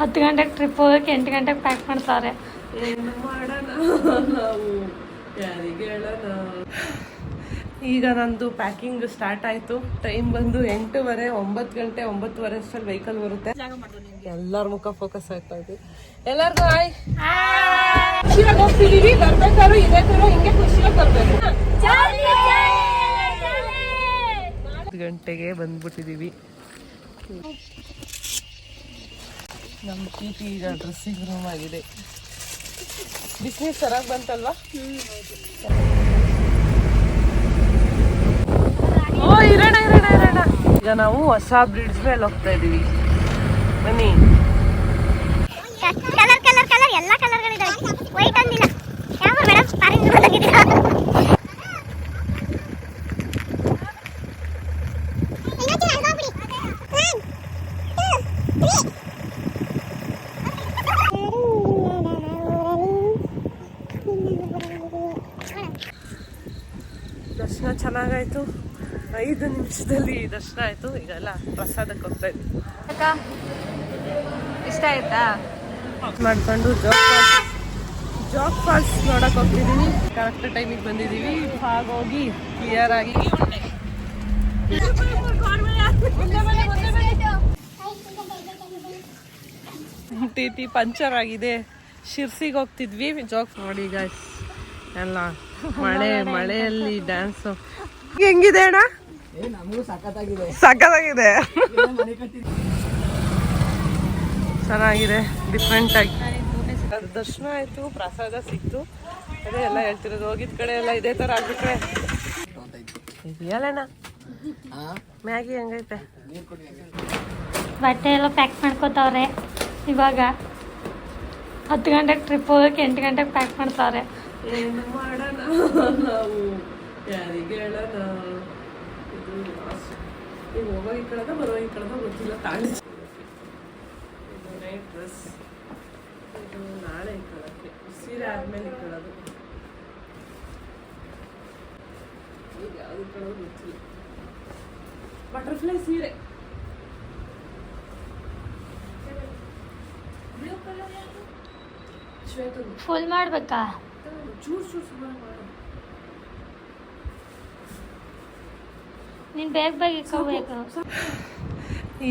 ಹತ್ತು ಗಂಟೆಗೆ ಟ್ರಿಪ್ ಹೋಗಕ್ಕೆ ಎಂಟು ಗಂಟೆಗೆ ಪ್ಯಾಕ್ ಮಾಡ್ತಾರೆ. ಏನು ಮಾಡೋಣ ನಾವು ಯಾರಿಗೆ ಹೇಳೋಣ ಈಗ ನಂದು ಪ್ಯಾಕಿಂಗ್ ಸ್ಟಾರ್ಟ್ ಆಯ್ತು. ಟೈಮ್ ಬಂದು ಎಂಟೂವರೆ ಒಂಬತ್ತು ಗಂಟೆ ಒಂಬತ್ತುವರೆ ಅಷ್ಟಲ್ಲಿ ವೆಹಿಕಲ್ ಬರುತ್ತೆ. ಎಲ್ಲರ ಮುಖ ಫೋಕಸ್ ಆಗ್ತಾ ಇದ್ವಿ ಎಲ್ಲರಿಗೂ ಹಾಯ್ ಖುಷಿಯಾಗಿ ಹೋಗ್ತಿದೀವಿ. ಬರ್ಬೇಕಾದ್ರು ಇದೇ ತರ ಹಿಂಗೆ ಖುಷಿಯಾಗಿ ಬರ್ಬೇಕು. ಹತ್ತು ಗಂಟೆಗೆ ಬಂದ್ಬಿಟ್ಟಿದೀವಿ. ನಮ್ಮ ಟಿ ಈಗ ಡ್ರೆಸ್ಸಿಂಗ್ ರೂಮ್ ಆಗಿದೆ. ಬಿಸ್ನೆಸ್ ಚೆನ್ನಾಗಿ ಬಂತಲ್ವಾ? ಓ ಇರೋಣ ಇರೋಣ ಇರೋಣ. ಈಗ ನಾವು ಹೊಸ ಬ್ರಿಡ್ಜ್ ಮೇಲೆ ಹೋಗ್ತಾ ಇದೀವಿ. ಬನ್ನಿ. ಕಲರ್ ಕಲರ್ ಕಲರ್ ಎಲ್ಲ ಕಲರ್ಗಳಿದಾವೆ ವೈಟ್ ಅಂದಿಲ್ಲ ಯಾವ ಮೇಡಮ್ ಫಾರಿನ್ ಬಂದಿದ್ದೀರಾ ದರ್ಶನ ಚೆನ್ನಾಗಾಯ್ತು ಐದು ನಿಮಿಷದಲ್ಲಿ ದರ್ಶನ ಆಯ್ತು. ಈಗೆಲ್ಲ ಪ್ರಸಾದಕ್ಕೆ ಹೋಗ್ತಾ ಇದ್ವಿ. ಅಕ್ಕ ಇಷ್ಟ ಆಯ್ತಾ? ಮಾಡ್ಕೊಂಡು ಜಾಬ್ ಜಾಬ್ ಫಾಲ್ಸ್ ನೋಡಕ್ ಹೋಗ್ತಿದೀವಿ ಕರೆಕ್ಟ್ ಟೈಮಿಗೆ ಬಂದಿದೀವಿ. ಹೋಗಿ ಕ್ಲಿಯರ್ ಆಗಿ ಟಿ ಪಂಚರ್ ಆಗಿದೆ. ಶಿರ್ಸಿಗೆ ಹೋಗ್ತಿದ್ವಿ. ಜಾಕ್ ನೋಡಿ ಗಾಯ್ಸ್ ಎಲ್ಲ ಮಳೆ ಮಳೆಯಲ್ಲಿ ಡ್ಯಾನ್ಸ್ ಹೆಂಗಿದೆ ಅಣ್ಣ? ಸಖತ್ತಾಗಿದೆ. ಚೆನ್ನಾಗಿದೆ ಡಿಫ್ರೆಂಟ್ ಆಗಿ. ದರ್ಶನ ಆಯ್ತು ಪ್ರಸಾದ ಸಿಕ್ತು. ಅದೇ ಎಲ್ಲ ಹೇಳ್ತಿರೋದು ಹೋಗಿದ ಕಡೆ ಎಲ್ಲ ಇದೇ ತರ ಆಗ್ಬಿಟ್ರೆ. ಹೇಳಣ್ಣ ಮ್ಯಾಗಿ ಹೆಂಗೈತೆ? ಬಟ್ಟೆ ಎಲ್ಲ ಪ್ಯಾಕ್ ಮಾಡ್ಕೋತಾವ್ರೆ ಇವಾಗ. ಹತ್ತು ಗಂಟೆಗೆ ಟ್ರಿಪ್ ಹೋಗಕ್ಕೆ ಎಂಟು ಗಂಟೆಗೆ ಪ್ಯಾಕ್ ಮಾಡ್ತಾರೆ ಏನು ಮಾಡೋಣ ನಾವು ಯಾರಿಗೆ ಹೇಳೋಣ. ಈಗ ಹೋಗೋ ಈ ಕಡೆದ ಬರೋ ಈ ಕಡೆದ ಗೊತ್ತಿಲ್ಲ ತಾಳಿ ಇದು ನೈಟ್ ಡ್ರೆಸ್. ಇದು ನಾಳೆ ಇಟ್ಕೊಳ್ಳೋಕ್ಕೆ ಸೀರೆ ಆದ್ಮೇಲೆ ಇಟ್ಕೊಳ್ಳೋದು ಈಗ ಯಾವ್ದು ಇಟ್ಕೊಳ್ಳೋದು ಗೊತ್ತಿಲ್ಲ. ಬಟರ್ಫ್ಲೈ ಸೀರೆ. ಫುಲ್ ಮಾಡ್ಬೇಕಾ? ಚೂರು ಚೂರು ಸುಮಾರು ಮಾಡು ನೀನು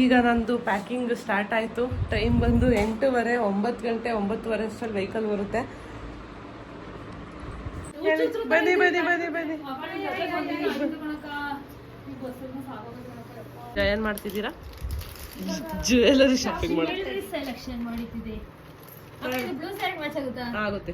ಈಗ ನಂದು ಪ್ಯಾಕಿಂಗ್ ಸ್ಟಾರ್ಟ್ ಆಯಿತು. ಟೈಮ್ ಬಂದು ಎಂಟೂವರೆ ಒಂಬತ್ತು ಗಂಟೆ ಒಂಬತ್ತುವರೆ ಅಷ್ಟರಲ್ಲಿ ವೆಹಿಕಲ್ ಬರುತ್ತೆ. ಬನ್ನಿ ಬನ್ನಿ ಬನ್ನಿ ಬನ್ನಿ. ಏನ್ ಮಾಡ್ತಿದ್ದೀರಾ? ಜ್ಯುವೆಲರಿ ಶಾಪಿಂಗ್ ಮಾಡಿ ಸೆಲೆಕ್ಷನ್ ಮಾಡಿದ್ದೆ ಆಗುತ್ತೆ.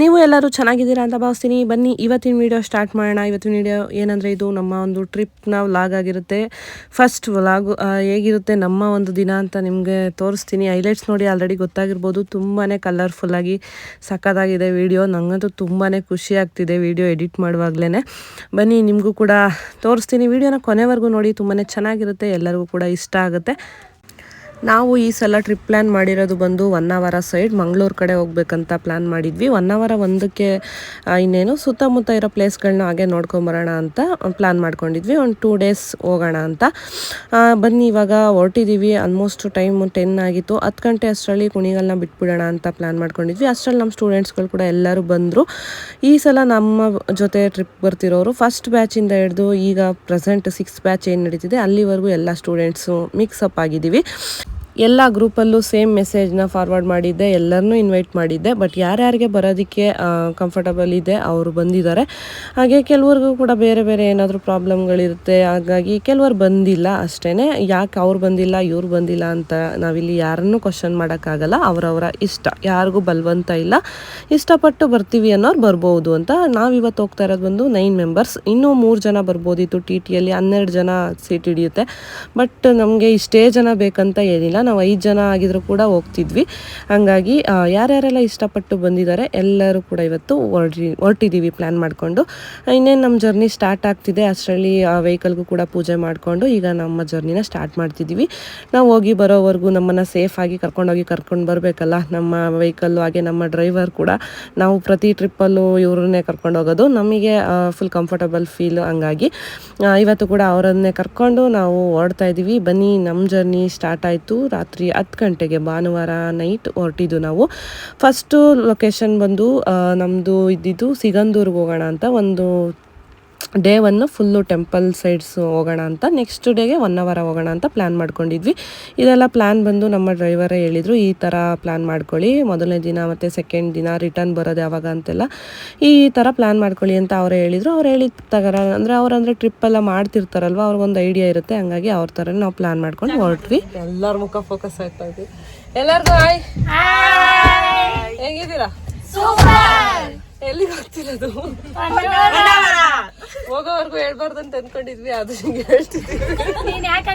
ನೀವು ಎಲ್ಲರೂ ಚೆನ್ನಾಗಿದ್ದೀರಾ ಅಂತ ಭಾವಿಸ್ತೀನಿ. ಬನ್ನಿ, ಇವತ್ತಿನ ವೀಡಿಯೋ ಸ್ಟಾರ್ಟ್ ಮಾಡೋಣ. ಇವತ್ತಿನ ವೀಡಿಯೋ ಏನಂದರೆ ಇದು ನಮ್ಮ ಒಂದು ಟ್ರಿಪ್ನ ವ್ಲಾಗ್ ಆಗಿರುತ್ತೆ. ಫಸ್ಟ್ ವ್ಲಾಗ್ ಹೇಗಿರುತ್ತೆ ನಮ್ಮ ಒಂದು ದಿನ ಅಂತ ನಿಮಗೆ ತೋರಿಸ್ತೀನಿ. ಹೈಲೈಟ್ಸ್ ನೋಡಿ ಆಲ್ರೆಡಿ ಗೊತ್ತಾಗಿರ್ಬೋದು. ತುಂಬಾ ಕಲರ್ಫುಲ್ಲಾಗಿ ಸಕ್ಕತ್ತಾಗಿದೆ ವಿಡಿಯೋ ನನಗಂತೂ ತುಂಬಾ ಖುಷಿ ಆಗ್ತಿದೆ ವಿಡಿಯೋ ಎಡಿಟ್ ಮಾಡುವಾಗಲೇ ಬನ್ನಿ, ನಿಮಗೂ ಕೂಡ ತೋರಿಸ್ತೀನಿ. ವಿಡಿಯೋನ ಕೊನೆವರೆಗೂ ನೋಡಿ. ತುಂಬಾ ಚೆನ್ನಾಗಿರುತ್ತೆ. ಎಲ್ಲರಿಗೂ ಕೂಡ ಇಷ್ಟ ಆಗುತ್ತೆ. ನಾವು ಈ ಸಲ ಟ್ರಿಪ್ ಪ್ಲ್ಯಾನ್ ಮಾಡಿರೋದು ಬಂದು ಒನ್ ಅವರ ಸೈಡ್ ಮಂಗಳೂರು ಕಡೆ ಹೋಗ್ಬೇಕಂತ ಪ್ಲ್ಯಾನ್ ಮಾಡಿದ್ವಿ. ಒನ್ ಅವರ ಒಂದಕ್ಕೆ ಇನ್ನೇನು ಸುತ್ತಮುತ್ತ ಇರೋ ಪ್ಲೇಸ್ಗಳನ್ನ ಹಾಗೆ ನೋಡ್ಕೊಂಬರೋಣ ಅಂತ ಪ್ಲ್ಯಾನ್ ಮಾಡ್ಕೊಂಡಿದ್ವಿ. ಒಂದು ಟೂ ಡೇಸ್ ಹೋಗೋಣ ಅಂತ. ಬನ್ನಿ, ಇವಾಗ ಹೊರಟಿದ್ದೀವಿ ಆಲ್ಮೋಸ್ಟ್ ಟೈಮ್ ಟೆನ್ ಆಗಿತ್ತು. ಹತ್ತು ಗಂಟೆ ಅಷ್ಟರಲ್ಲಿ ಕುಣಿಗಲ್ನ ಬಿಟ್ಬಿಡೋಣ ಅಂತ ಪ್ಲ್ಯಾನ್ ಮಾಡ್ಕೊಂಡಿದ್ವಿ. ಅಷ್ಟರಲ್ಲಿ ನಮ್ಮ ಸ್ಟೂಡೆಂಟ್ಸ್ಗಳು ಕೂಡ ಎಲ್ಲರೂ ಬಂದರು. ಈ ಸಲ ನಮ್ಮ ಜೊತೆ ಟ್ರಿಪ್ ಬರ್ತಿರೋರು ಫಸ್ಟ್ ಬ್ಯಾಚಿಂದ ಹಿಡಿದು ಈಗ ಪ್ರೆಸೆಂಟ್ ಸಿಕ್ಸ್ ಬ್ಯಾಚ್ ಏನು ನಡೀತಿದೆ, ಅಲ್ಲಿವರೆಗೂ ಎಲ್ಲ ಸ್ಟೂಡೆಂಟ್ಸು ಮಿಕ್ಸಪ್ ಆಗಿದ್ದೀವಿ ಎಲ್ಲ ಗ್ರೂಪಲ್ಲೂ ಸೇಮ್ ಮೆಸೇಜ್ನ ಫಾರ್ವರ್ಡ್ ಮಾಡಿದ್ದೆ, ಎಲ್ಲರನ್ನೂ ಇನ್ವೈಟ್ ಮಾಡಿದ್ದೆ ಬಟ್ ಯಾರ್ಯಾರಿಗೆ ಬರೋದಕ್ಕೆ ಕಂಫರ್ಟಬಲ್ ಇದೆ, ಅವರು ಬಂದಿದ್ದಾರೆ. ಹಾಗೆ ಕೆಲವರಿಗೂ ಕೂಡ ಬೇರೆ ಬೇರೆ ಏನಾದರೂ ಪ್ರಾಬ್ಲಮ್ಗಳಿರುತ್ತೆ ಹಾಗಾಗಿ ಕೆಲವರು ಬಂದಿಲ್ಲ ಅಷ್ಟೇ ಯಾಕೆ ಅವ್ರು ಬಂದಿಲ್ಲ, ಇವ್ರು ಬಂದಿಲ್ಲ ಅಂತ ನಾವಿಲ್ಲಿ ಯಾರನ್ನೂ ಕ್ವಶನ್ ಮಾಡೋಕ್ಕಾಗಲ್ಲ. ಅವರವರ ಇಷ್ಟ. ಯಾರಿಗೂ ಬಲವಂತ ಇಲ್ಲ. ಇಷ್ಟಪಟ್ಟು ಬರ್ತೀವಿ ಅನ್ನೋರು ಬರ್ಬೋದು ಅಂತ ನಾವಿವತ್ತು ಹೋಗ್ತಾ ಇರೋದು ಬಂದು ನೈನ್ ಮೆಂಬರ್ಸ್ ಇನ್ನೂ ಮೂರು ಜನ ಬರ್ಬೋದಿತ್ತು ಟಿ ಟಿಯಲ್ಲಿ ಹನ್ನೆರಡು ಜನ ಸೀಟ್ ಹಿಡಿಯುತ್ತೆ. ಬಟ್ ನಮಗೆ ಇಷ್ಟೇ ಜನ ಬೇಕಂತ ಏನಿಲ್ಲ. ನಾವು ಐದು ಜನ ಆಗಿದ್ರು ಕೂಡ ಹೋಗ್ತಿದ್ವಿ. ಹಂಗಾಗಿ ಯಾರ್ಯಾರೆಲ್ಲ ಇಷ್ಟಪಟ್ಟು ಬಂದಿದ್ದಾರೆ, ಎಲ್ಲರೂ ಕೂಡ ಇವತ್ತು ಹೊರ್ಟಿ ಹೊರಟಿದ್ದೀವಿ ಪ್ಲ್ಯಾನ್ ಮಾಡಿಕೊಂಡು. ಇನ್ನೇನು ನಮ್ಮ ಜರ್ನಿ ಸ್ಟಾರ್ಟ್ ಆಗ್ತಿದೆ. ಅಷ್ಟರಲ್ಲಿ, ಆ ವೆಹಿಕಲ್ಗೂ ಕೂಡ ಪೂಜೆ ಮಾಡಿಕೊಂಡು ಈಗ ನಮ್ಮ ಜರ್ನಿನ ಸ್ಟಾರ್ಟ್ ಮಾಡ್ತಿದ್ದೀವಿ ನಾವು ಹೋಗಿ ಬರೋವರೆಗೂ ನಮ್ಮನ್ನು ಸೇಫಾಗಿ ಕರ್ಕೊಂಡೋಗಿ ಕರ್ಕೊಂಡು ಬರಬೇಕಲ್ಲ. ನಮ್ಮ ವೆಹಿಕಲ್ಲು ಹಾಗೆ ನಮ್ಮ ಡ್ರೈವರ್ ಕೂಡ ನಾವು ಪ್ರತಿ ಟ್ರಿಪ್ಪಲ್ಲೂ ಇವ್ರನ್ನೇ ಕರ್ಕೊಂಡು ಹೋಗೋದು. ನಮಗೆ ಫುಲ್ ಕಂಫರ್ಟಬಲ್ ಫೀಲ್ ಹಂಗಾಗಿ. ಇವತ್ತು ಕೂಡ ಅವರನ್ನೇ ಕರ್ಕೊಂಡು ನಾವು ಓಡ್ತಾ ಇದ್ದೀವಿ ಬನ್ನಿ ನಮ್ಮ ಜರ್ನಿ ಸ್ಟಾರ್ಟ್ ಆಯಿತು. ರಾತ್ರಿ ಹತ್ತು ಗಂಟೆಗೆ ಭಾನುವಾರ ನೈಟ್ ಹೊರಟಿದ್ದು ನಾವು. ಫಸ್ಟು ಲೊಕೇಶನ್ ಬಂದು ನಮ್ಮದು ಇದ್ದಿದ್ದು ಸಿಗಂದೂರ್ಗೆ ಹೋಗೋಣ ಅಂತ ಒಂದು day one full temple sides ಹೋಗೋಣ ಅಂತ ನೆಕ್ಸ್ಟ್ ಡೇಗೆ ಒನ್ ಅವರ್ ಹೋಗೋಣ ಅಂತ ಪ್ಲ್ಯಾನ್ ಮಾಡ್ಕೊಂಡಿದ್ವಿ. ಇದೆಲ್ಲ ಪ್ಲ್ಯಾನ್ ಬಂದು ನಮ್ಮ ಡ್ರೈವರೇ ಹೇಳಿದರು ಈ ಥರ ಪ್ಲ್ಯಾನ್ ಮಾಡ್ಕೊಳ್ಳಿ. ಮೊದಲನೇ ದಿನ ಮತ್ತು ಸೆಕೆಂಡ್ ದಿನ ರಿಟರ್ನ್ ಬರೋದು ಯಾವಾಗ ಅಂತೆಲ್ಲ ಈ ಥರ ಪ್ಲ್ಯಾನ್ ಮಾಡ್ಕೊಳ್ಳಿ ಅಂತ ಅವ್ರು ಹೇಳಿದರು. ಅವ್ರು ಹೇಳಿದ ತಗರ ಅಂದರೆ ಅವ್ರಂದರೆ ಟ್ರಿಪ್ಪೆಲ್ಲ ಮಾಡ್ತಿರ್ತಾರಲ್ವ ಅವ್ರಿಗೊಂದು ಐಡಿಯಾ ಇರುತ್ತೆ. ಹಂಗಾಗಿ ಅವ್ರ ಥರ ನಾವು ಪ್ಲ್ಯಾನ್ ಮಾಡ್ಕೊಂಡು ಹೊರಟ್ವಿ. ಎಲ್ಲರ ಮುಖ ಫೋಕಸ್ ಆಗ್ತಾ ಇದ್ವಿ. ಎಲ್ಲರಿಗೂ ಹಾಯ್ ಹೇಗಿದ್ದೀರಾ? ಎಲ್ಲಿಗೆ ಗೊತ್ತಿರೋದು ಹೋಗೋವರೆಗೂ ಹೇಳ್ಬಾರ್ದು ಅಂತ ಅನ್ಕೊಂಡಿದ್ವಿ ಅದು ಹಿಂಗೆ ಹೇಳ್ತಿದ್ವಿ ನೀನ್ ಯಾಕೆ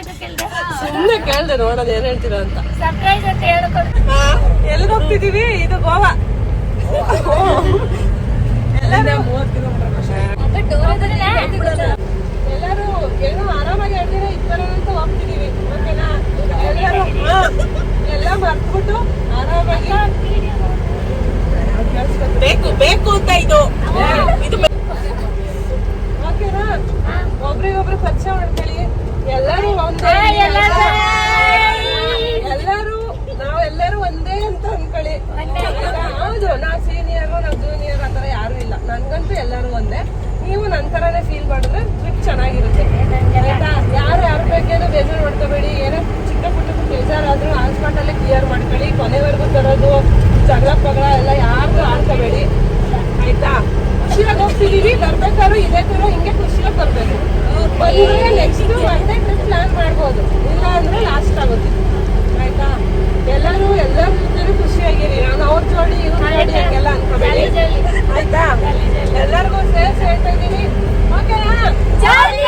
ಸುಮ್ಮನೆ ಕೇಳ್ದೆ? ನೋಡೋದು ಏನ್ ಹೇಳ್ತೀರಾ ಅಂತ. ಸರ್ಪ್ರೈಸ್ ಅಂತ ಎಲ್ಲಿಗೆ ಹೋಗ್ತಿದೀವಿ? ಇದು ಗೋವಾ. ಎಲ್ಲರೂ ಏನೋ ಆರಾಮಾಗಿ ಹೇಳ್ತೀರಾ ಇಬ್ಬರ ಅಂತ ಹೋಗ್ತಿದೀವಿ. ಓಕೆನಾ ಎಲ್ಲರೂ ಹಾ, ಎಲ್ಲ ಮರ್ತ್ಬಿಟ್ಟು ಆರಾಮಾಗಿ ಬೇಕು ಬೇಕು ಅಂತ ಇದು. ಇದು ಒಬ್ರಿಗೊಬ್ರು ಪರಿಚಯ ಮಾಡ್ಕೊಳ್ಳಿ ಎಲ್ಲರೂ ಒಂದೇ ಎಲ್ಲರೂ ನಾವೆಲ್ಲರೂ ಒಂದೇ ಅಂತ ಅನ್ಕೊಳ್ಳಿ ಹೌದು ನಾವ್ ಸೀನಿಯರ್ ನಾವ್ ಜೂನಿಯರ್ ಆತರ ಯಾರು ಇಲ್ಲ ನನ್ಗಂತೂ ಎಲ್ಲರೂ ಒಂದೇ ನೀವು ನನ್ ತರಾನೇ ಫೀಲ್ ಮಾಡಿದ್ರೆ ಟ್ರಿಪ್ ಚೆನ್ನಾಗಿರುತ್ತೆ ಆಯ್ತಾ ಯಾರು ಯಾರ ಬಗ್ಗೆನೂ ಬೇಜಾರು ಮಾಡ್ಕೋಬೇಡಿ ಏನೋ ಚಿಕ್ಕ ಪುಟ್ಟ ಬೇಜಾರಾದ್ರೂ ಆನ್ ಸ್ಪಾಟ್ ಅಲ್ಲೇ ಕ್ಲಿಯರ್ ಮಾಡ್ಕೊಳ್ಳಿ ಕೊನೆವರೆಗೂ ತರೋದು ಜಗಳ ಪಗಳ ಎಲ್ಲ ಯಾರ್ದು ಆಡ್ಕೋಬೇಡಿ ಆಯ್ತಾ ಖುಷಿಯಾಗಿ ಹೋಗ್ತಿದೀವಿ ಬರ್ಬೇಕಾದ್ರೂ ಇದೇ ತರ ಹಿಂಗೆ ಖುಷಿಯಾಗಿ ಬರ್ಬೇಕು ಬಂದ್ರೆ ನೆಕ್ಸ್ಟ್ ಮತ್ತೆ ಟ್ರಿಪ್ ಪ್ಲಾನ್ ಮಾಡ್ಬೋದು ಇಲ್ಲ ಅಂದ್ರೆ ಲಾಸ್ಟ್ ಆಗುತ್ತೆ ಆಯ್ತಾ ಎಲ್ಲರೂ ಎಲ್ಲರ ಜೊತೆ ಖುಷಿಯಾಗಿರಿ ನಾನು ಅವ್ರ ಜೋಡಿ ಇವ್ರ ಜೋಡಿ ಹಂಗೆಲ್ಲ ಅನ್ಕೋಬೇಡಿ ಆಯ್ತಾ ಎಲ್ಲರಿಗೂ ಸೇರ್ಸ್ ಹೇಳ್ತಾ ಇದೀನಿ ಓಕೆನಾ ನಾಳೆ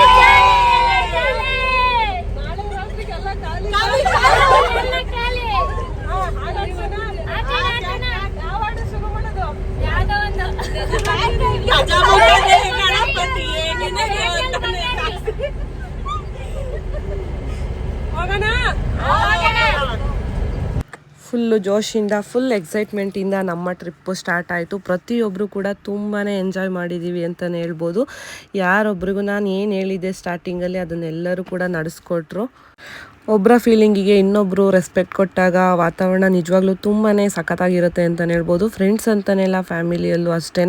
ರಾತ್ರಿಗೆಲ್ಲ ಖಾಲಿ ಹಾ, ಹಾಗಾಡ್ಸೋಣ? ಯಾವ ಹಾಡು ಶುರು ಮಾಡೋದು ಹೋಗೋಣ ಫುಲ್ಲು ಜೋಶಿಂದ ಫುಲ್ ಎಕ್ಸೈಟ್ಮೆಂಟಿಂದ ನಮ್ಮ ಟ್ರಿಪ್ಪು ಸ್ಟಾರ್ಟ್ ಆಯಿತು. ಪ್ರತಿಯೊಬ್ಬರು ಕೂಡ ತುಂಬಾ ಎಂಜಾಯ್ ಮಾಡಿದ್ದೀವಿ ಅಂತಲೇ ಹೇಳ್ಬೋದು. ಯಾರೊಬ್ರಿಗೂ ನಾನು ಏನು ಹೇಳಿದ್ದೆ ಸ್ಟಾರ್ಟಿಂಗಲ್ಲಿ ಅದನ್ನೆಲ್ಲರೂ ಕೂಡ ನಡೆಸ್ಕೊಟ್ರು. ಒಬ್ಬರ ಫೀಲಿಂಗಿಗೆ ಇನ್ನೊಬ್ಬರು ರೆಸ್ಪೆಕ್ಟ್ ಕೊಟ್ಟಾಗ ವಾತಾವರಣ ನಿಜವಾಗ್ಲೂ ತುಂಬಾ ಸಖತ್ತಾಗಿರುತ್ತೆ ಅಂತಲೇ ಹೇಳ್ಬೋದು. ಫ್ರೆಂಡ್ಸ್ ಅಂತಲೇ ಫ್ಯಾಮಿಲಿಯಲ್ಲೂ ಅಷ್ಟೇ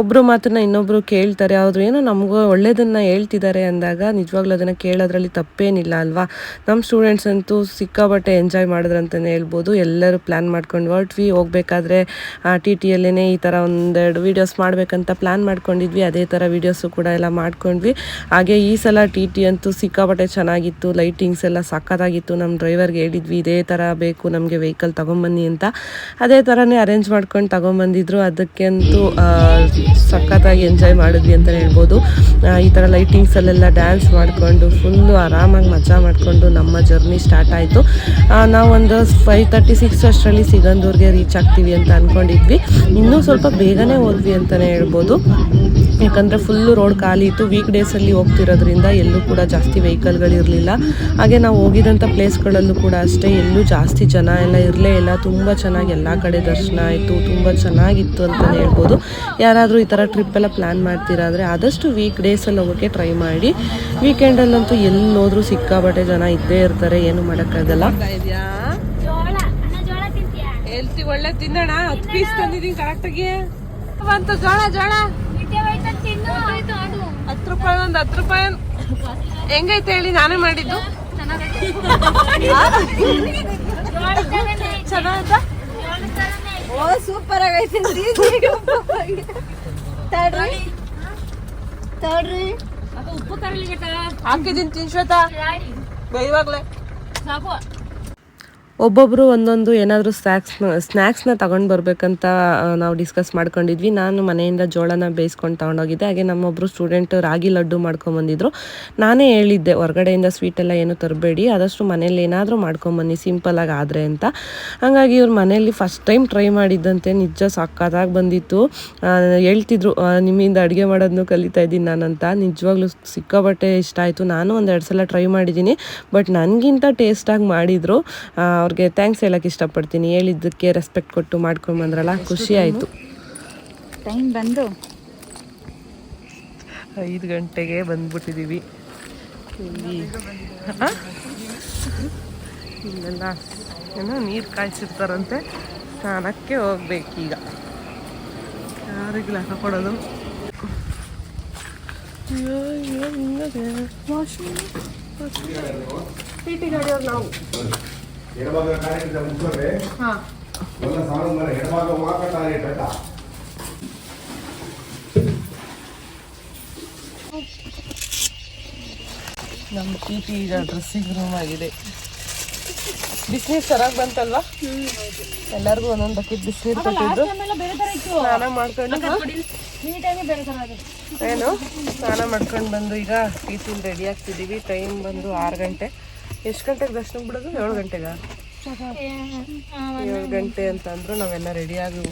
ಒಬ್ಬರು ಮಾತನ್ನ ಇನ್ನೊಬ್ಬರು ಕೇಳ್ತಾರೆ. ಆದರೂ ಏನೋ ನಮಗೂ ಒಳ್ಳೇದನ್ನು ಹೇಳ್ತಿದ್ದಾರೆ ಅಂದಾಗ ನಿಜವಾಗ್ಲೂ ಅದನ್ನು ಕೇಳೋದ್ರಲ್ಲಿ ತಪ್ಪೇನಿಲ್ಲ ಅಲ್ವಾ? ನಮ್ಮ ಸ್ಟೂಡೆಂಟ್ಸ್ ಅಂತೂ ಸಿಕ್ಕಾಬಟ್ಟೆ ಎಂಜಾಯ್ ಮಾಡಿದ್ರು ಅಂತಲೇ ಹೇಳ್ಬೋದು. ಎಲ್ಲರೂ ಪ್ಲ್ಯಾನ್ ಮಾಡ್ಕೊಂಡು ಹೊರಟ್ವಿ ಹೋಗ್ಬೇಕಾದ್ರೆ ಟಿ ಟಿಯಲ್ಲೇ ಈ ಥರ ಒಂದೆರಡು ವೀಡಿಯೋಸ್ ಮಾಡಬೇಕಂತ ಪ್ಲ್ಯಾನ್ ಮಾಡ್ಕೊಂಡಿದ್ವಿ. ಅದೇ ಥರ ವೀಡಿಯೋಸು ಕೂಡ ಎಲ್ಲ ಮಾಡ್ಕೊಂಡ್ವಿ. ಹಾಗೆ ಈ ಸಲ ಟಿ ಟಿ ಅಂತೂ ಸಿಕ್ಕಾಪಟ್ಟೆ ಚೆನ್ನಾಗಿತ್ತು. ಲೈಟಿಂಗ್ಸ್ ಎಲ್ಲ ಸಕ್ಕತ್ತಾಗಿತ್ತು ನಮ್ಮ ಡ್ರೈವರ್ಗೆ ಹೇಳಿದ್ವಿ, ಇದೇ ಥರ ಬೇಕು, ನಮಗೆ ವೆಹಿಕಲ್ ತೊಗೊಂಬನ್ನಿ ಅಂತ. ಅದೇ ಥರನೇ ಅರೇಂಜ್ ಮಾಡ್ಕೊಂಡು ತೊಗೊಂಬಂದಿದ್ರು. ಅದಕ್ಕಂತೂ ಸಕ್ಕತ್ತಾಗಿ ಎಂಜಾಯ್ ಮಾಡಿದ್ವಿ ಅಂತಲೇ ಹೇಳ್ಬೋದು. ಈ ಥರ ಲೈಟಿಂಗ್ಸಲ್ಲೆಲ್ಲ ಡ್ಯಾನ್ಸ್ ಮಾಡಿಕೊಂಡು ಫುಲ್ಲು ಆರಾಮಾಗಿ ಮಜಾ ಮಾಡಿಕೊಂಡು ನಮ್ಮ ಜರ್ನಿ ಸ್ಟಾರ್ಟ್ ಆಯಿತು. ನಾವೊಂದು ಫೈವ್ ತರ್ಟಿ ಸಿಕ್ಸ್ ಅಷ್ಟರಲ್ಲಿ ಸಿಗಂದೂರಿಗೆ ರೀಚ್ ಆಗ್ತೀವಿ ಅಂತ ಅಂದ್ಕೊಂಡಿದ್ವಿ ಇನ್ನೂ ಸ್ವಲ್ಪ ಬೇಗನೆ ಹೋದ್ವಿ ಅಂತಲೇ ಹೇಳ್ಬೋದು. ಯಾಕಂದರೆ ಫುಲ್ಲು ರೋಡ್ ಖಾಲಿ ಇತ್ತು. ವೀಕ್ ಡೇಸಲ್ಲಿ ಹೋಗ್ತಿರೋದ್ರಿಂದ ಎಲ್ಲೂ ಕೂಡ ಜಾಸ್ತಿ ವೆಹಿಕಲ್ಗಳಿರಲಿಲ್ಲ ಹಾಗೆ ನಾವು ಹೋಗಿದಂಥ ಪ್ಲೇಸ್ಗಳಲ್ಲೂ ಕೂಡ ಅಷ್ಟೇ, ಎಲ್ಲೂ ಜಾಸ್ತಿ ಜನ ಎಲ್ಲ ಇರಲೇ ಇಲ್ಲ. ತುಂಬ ಚೆನ್ನಾಗಿ ಎಲ್ಲ ಕಡೆ ದರ್ಶನ ಆಯಿತು, ತುಂಬ ಚೆನ್ನಾಗಿತ್ತು ಅಂತಲೇ ಹೇಳ್ಬೋದು. ಯಾರಾದರೂ ಈ ಥರ ಟ್ರಿಪ್ ಎಲ್ಲ ಪ್ಲ್ಯಾನ್ ಮಾಡ್ತೀರಾ ಅಂದರೆ ಆದಷ್ಟು ವೀಕ್ ಡೇಸಲ್ಲಿ ಹೋಗೋಕ್ಕೆ ಟ್ರೈ ಮಾಡಿ. ವೀಕೆಂಡಲ್ಲಂತೂ ಎಲ್ಲಿ ಹೋದರೂ ಸಿಕ್ಕಾಬಟ್ಟೆ ಜನ ಇದ್ದೇ ಇರ್ತಾರೆ, ಏನು ಮಾಡೋಕ್ಕಾಗಲ್ಲ. ಎಲ್ತಿ ಒಳ್ಳೆ ತಿನ್ನೋಣ. ಹತ್ತು ಪೀಸ್ ತಂದಿದ್ದೀನಿ ಕರೆಕ್ಟಾಗಿ ಬಂತು, ಜೋಳ ಹತ್ತು ರೂಪಾಯಿ ಒಂದು, ಹತ್ತು ರೂಪಾಯಿ ಹೆಂಗೈತೆ ಹೇಳಿ, ನಾನೇ ಮಾಡಿದ್ದು. ಚೆನ್ನಾಯ್ತಾ ಓ ಸೂಪರ್ ಆಗೈತೆ ತಡ್ರಿ ತಡ್ರಿ ಉಪ್ಪು ತರಲಿಗೆ ಹಾಕಿದ್ದೀನಿ ತಿನ್ಸೋತಾ ಬೈವಾಗ್ಲೇ ಸಾಕು. ಒಬ್ಬೊಬ್ಬರು ಒಂದೊಂದು ಏನಾದರೂ ಸ್ನ್ಯಾಕ್ಸ್ನ ಸ್ನ್ಯಾಕ್ಸ್ನ ತಗೊಂಡು ಬರಬೇಕಂತ ನಾವು ಡಿಸ್ಕಸ್ ಮಾಡ್ಕೊಂಡಿದ್ವಿ. ನಾನು ಮನೆಯಿಂದ ಜೋಳನ ಬೇಯಿಸ್ಕೊಂಡು ತೊಗೊಂಡೋಗಿದ್ದೆ. ಹಾಗೆ ನಮ್ಮೊಬ್ಬರು ಸ್ಟೂಡೆಂಟ್ ರಾಗಿ ಲಡ್ಡು ಮಾಡ್ಕೊಂಬಂದಿದ್ರು ನಾನೇ ಹೇಳಿದ್ದೆ, ಹೊರಗಡೆಯಿಂದ ಸ್ವೀಟ್ ಎಲ್ಲ ಏನು ತರಬೇಡಿ, ಆದಷ್ಟು ಮನೇಲಿ ಏನಾದರೂ ಮಾಡ್ಕೊಂಬನ್ನಿ ಸಿಂಪಲಾಗಿ ಆದರೆ ಅಂತ. ಹಾಗಾಗಿ ಇವ್ರ ಮನೆಯಲ್ಲಿ ಫಸ್ಟ್ ಟೈಮ್ ಟ್ರೈ ಮಾಡಿದ್ದಂತೆ, ನಿಜ ಸಕ್ಕತ್ತಾಗಿ ಬಂದಿತ್ತು. ಹೇಳ್ತಿದ್ರು ನಿಮ್ಮಿಂದ ಅಡುಗೆ ಮಾಡೋದನ್ನು ಕಲಿತಾ ಇದ್ದೀನಿ ನಾನಂತ. ನಿಜವಾಗ್ಲೂ ಸಿಕ್ಕಾಬಟ್ಟೆ ಇಷ್ಟ ಆಯಿತು. ನಾನು ಒಂದೆರಡು ಸಲ ಟ್ರೈ ಮಾಡಿದ್ದೀನಿ. ಬಟ್ ನನಗಿಂತ ಟೇಸ್ಟಾಗಿ ಮಾಡಿದರು. ಅವ್ರಿಗೆ ಥ್ಯಾಂಕ್ಸ್ ಹೇಳಕ್ಕೆ ಇಷ್ಟಪಡ್ತೀನಿ. ಹೇಳಿದ್ದಕ್ಕೆ ರೆಸ್ಪೆಕ್ಟ್ ಕೊಟ್ಟು ಮಾಡ್ಕೊಂಬಂದ್ರಲ್ಲ ಖುಷಿ ಆಯಿತು. ಟೈಮ್ ಬಂದು? ಐದು ಗಂಟೆಗೆ ಬಂದ್ಬಿಟ್ಟಿದ್ದೀವಿ? ಇಲ್ಲೆಲ್ಲ ಏನೋ ನೀರು ಕಾಯಿಸಿರ್ತಾರಂತೆ. ಸ್ನಾನಕ್ಕೆ ಹೋಗ್ಬೇಕೀಗ. ಯಾರಿಗಿಲ್ಲ ಹಾಕೊಡೋದು ಟಿ ಟಿ ಗಾಡಿಯವ್ರು ನಾವು. ಎಡಭಾಗ ಕಾರ್ಯಕ್ರಮ ಮುಗಿದ್ರೆ ಎಲ್ಲ ಸಾಲು ಮರ ಎಡಭಾಗ ಮಾತ್ರ ಟಾರ್ಗೆಟ್ ಅಲ್ಲ ನಮ್ಮ ಟಿ ಟಿ ಈಗ ಡ್ರೆಸ್ಸಿಂಗ್ ರೂಮ್ ಆಗಿದೆ. ಬಿಸಿನೀರು ಚೆನ್ನಾಗಿ ಬಂತಲ್ವಾ? ಎಲ್ಲರಿಗೂ ಒಂದೊಂದು ಬಕೆಟ್ ಬಿಸಿನೀರು ಕೊಟ್ಟಿದ್ರು ಸ್ನಾನ ಮಾಡ್ಕೊಂಡು ಏನು? ಸ್ನಾನ ಮಾಡ್ಕೊಂಡು ಬಂದು ಈಗ ಟೀಚಿಂಗ್ ರೆಡಿ ಆಗ್ತಿದ್ದೀವಿ ಟೈಮ್ ಬಂದು ಆರು ಗಂಟೆ. ಎಷ್ಟು ಗಂಟೆಗೆ ದರ್ಶನ ಬಿಡೋದು ಏಳು ಗಂಟೆಗ? ಏಳು ಗಂಟೆ. ಅಂತಂದ್ರು ನಾವೆಲ್ಲ ರೆಡಿಯಾಗಿ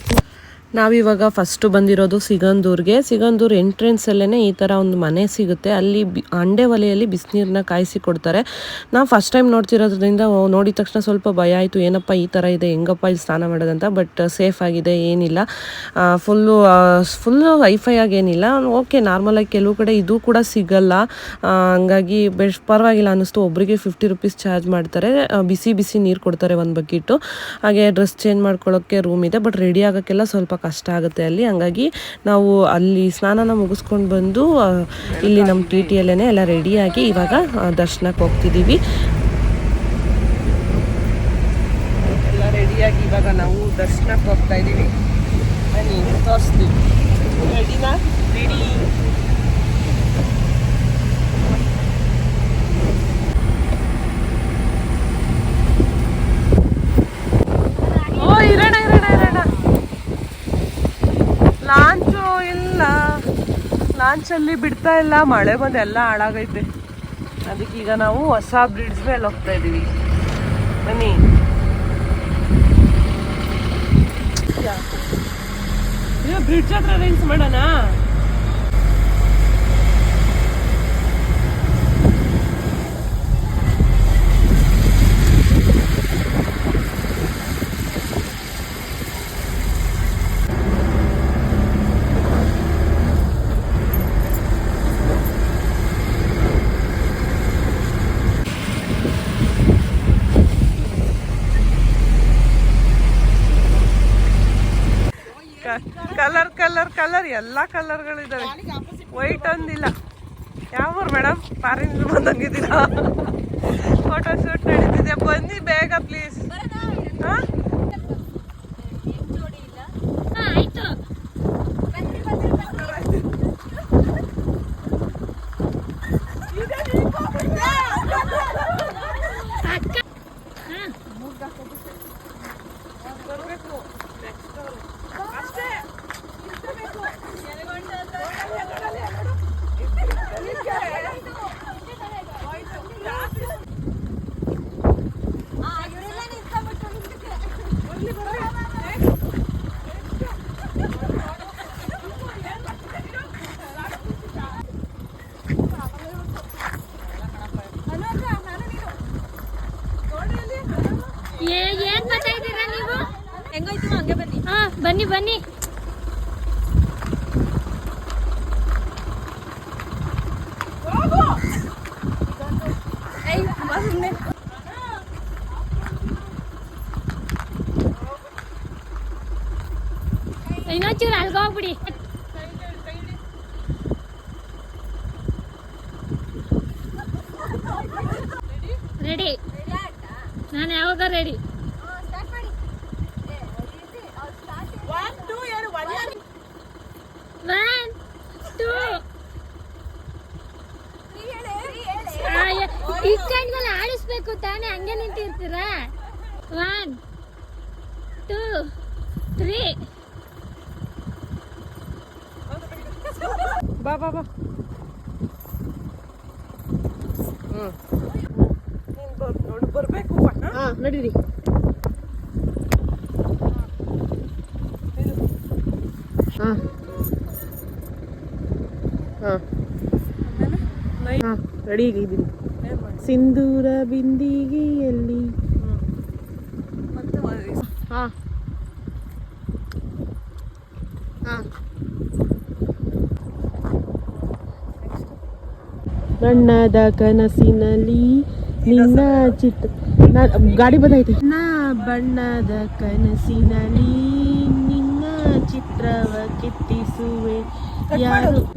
ನಾವಿವಾಗ ಫಸ್ಟು ಬಂದಿರೋದು ಸಿಗಂದೂರ್ಗೆ. ಸಿಗಂದೂರ್ ಎಂಟ್ರೆನ್ಸಲ್ಲೇ ಈ ಥರ ಒಂದು ಮನೆ ಸಿಗುತ್ತೆ. ಅಲ್ಲಿ ಅಂಡೆ ಒಲೆಯಲ್ಲಿ ಬಿಸಿನೀರನ್ನ ಕಾಯಿಸಿ ಕೊಡ್ತಾರೆ. ನಾವು ಫಸ್ಟ್ ಟೈಮ್ ನೋಡ್ತಿರೋದ್ರಿಂದ ನೋಡಿದ ತಕ್ಷಣ ಸ್ವಲ್ಪ ಭಯ ಆಯಿತು. ಏನಪ್ಪ ಈ ಥರ ಇದೆ, ಹೆಂಗಪ್ಪ ಇಲ್ಲಿ ಸ್ನಾನ ಮಾಡೋದಂತ. ಬಟ್ ಸೇಫ್ ಆಗಿದೆ, ಏನಿಲ್ಲ. ಫುಲ್ಲು ಫುಲ್ಲು ವೈಫೈ ಆಗೇನಿಲ್ಲ ಓಕೆ ನಾರ್ಮಲಾಗಿ ಕೆಲವು ಕಡೆ ಇದು ಕೂಡ ಸಿಗಲ್ಲ. ಹಂಗಾಗಿ ಬೆಸ್ಟ್ ಪರವಾಗಿಲ್ಲ ಅನ್ನಿಸ್ತು. ಒಬ್ಬರಿಗೆ ಫಿಫ್ಟಿ ರುಪೀಸ್ ಚಾರ್ಜ್ ಮಾಡ್ತಾರೆ. ಬಿಸಿ ಬಿಸಿ ನೀರು ಕೊಡ್ತಾರೆ ಒಂದು ಬಕೆಟು ಹಾಗೆ ಡ್ರೆಸ್ ಚೇಂಜ್ ಮಾಡ್ಕೊಳ್ಳೋಕ್ಕೆ ರೂಮ್ ಇದೆ. ಬಟ್ ರೆಡಿ ಆಗೋಕ್ಕೆಲ್ಲ ಸ್ವಲ್ಪ ಕಷ್ಟ ಆಗುತ್ತೆ ಅಲ್ಲಿ. ಹಂಗಾಗಿ ನಾವು ಅಲ್ಲಿ ಸ್ನಾನನ ಮುಗಿಸ್ಕೊಂಡು ಬಂದು ಇಲ್ಲಿ ನಮ್ಮ ಟಿ ಟಿಯಲ್ಲೇ ಎಲ್ಲ ರೆಡಿಯಾಗಿ ಇವಾಗ ದರ್ಶನಕ್ಕೆ ಹೋಗ್ತಿದ್ದೀವಿ. ಎಲ್ಲ ರೆಡಿಯಾಗಿ ಇವಾಗ ನಾವು ದರ್ಶನಕ್ಕೆ ಹೋಗ್ತಾ ಇದ್ದೀವಿ. ತೋರಿಸ್ತೀವಿ. ರೆಡಿನಾ ರೆಡಿ ಓ ಇರೋಣ ಇರೋಣ ಇರೋಣ ಲಾಂಚು ಇಲ್ಲ ಲಾಂಚಲ್ಲಿ ಬಿಡ್ತಾ ಇಲ್ಲ, ಮಳೆ ಬಂದು ಎಲ್ಲ ಹಾಳಾಗೈತೆ. ಅದಕ್ಕೆ ಈಗ ನಾವು ಹೊಸ ಬ್ರಿಡ್ಜ್ ಮೇಲೆ ಹೋಗ್ತಾ ಇದೀವಿ. ಬನ್ನಿ. ಬ್ರಿಡ್ಜ್ ಹತ್ರ ರೀಲ್ಸ್ ಮಾಡೋಣ? ಕಲರ್ ಕಲರ್ ಕಲರ್ ಎಲ್ಲ ಕಲರ್ಗಳಿದಾವೆ ವೈಟ್ ಒಂದಿಲ್ಲ ಯಾವ ಮೇಡಮ್ ಪಾರಿಂದ ಬಂದಂಗಿದ್ದೀರಾ? ಫೋಟೋ ಶೂಟ್ ನಡೀತಿದೆ. ಬನ್ನಿ ಬೇಗ ಪ್ಲೀಸ್ ಹಾಂ ಆಯ್ತು ಏ- ಏನ್ ಮಾಡ್ತಾ ಇದ್ದೀರಾ ನೀವು ಹೆಂಗೋಯ್ತು ಹಂಗೆ ಬನ್ನಿ ಹಾ ಬನ್ನಿ ಬನ್ನಿ ಇನ್ನೊಂಚೂರು ಅಲ್ಗ ಹೋಗ್ಬಿಡಿ ರೆಡಿ ನಾನು ಯಾವಾಗ ರೆಡಿ ಒನ್ ಟೂ ಇಷ್ಟೊಂದ್ಗೆಲ್ಲ ಆಡಿಸ್ಬೇಕು ತಾನೇ ಹಂಗೆ ನಿಂತಿರ್ತೀರಾ ಒನ್ ಟೂ ತ್ರೀ ಬಾ ಬಾ ಬಾ ಹ್ಞೂ ಬರಬೇಕು ಹಾಂ ನಡೀರಿ ಹಾಂ ಹಾಂ ಹಾಂ ರೆಡಿ ಇದ್ದೀನಿ ಸಿಂಧೂರ ಬಿಂದಿಗೆಯಲ್ಲಿ ಹಾಂ ಹಾಂ ಬಣ್ಣದ ಕನಸಿನಲ್ಲಿ ನಿನ್ನ ಚಿತ್ರ ಗಾಡಿ ಬಂದೈತೆ. ನಾ ಬಣ್ಣದ ಕನಸಿನಲ್ಲಿ ನಿನ್ನ ಚಿತ್ರವ ಕೆತ್ತಿಸುವೆ. ಯಾರು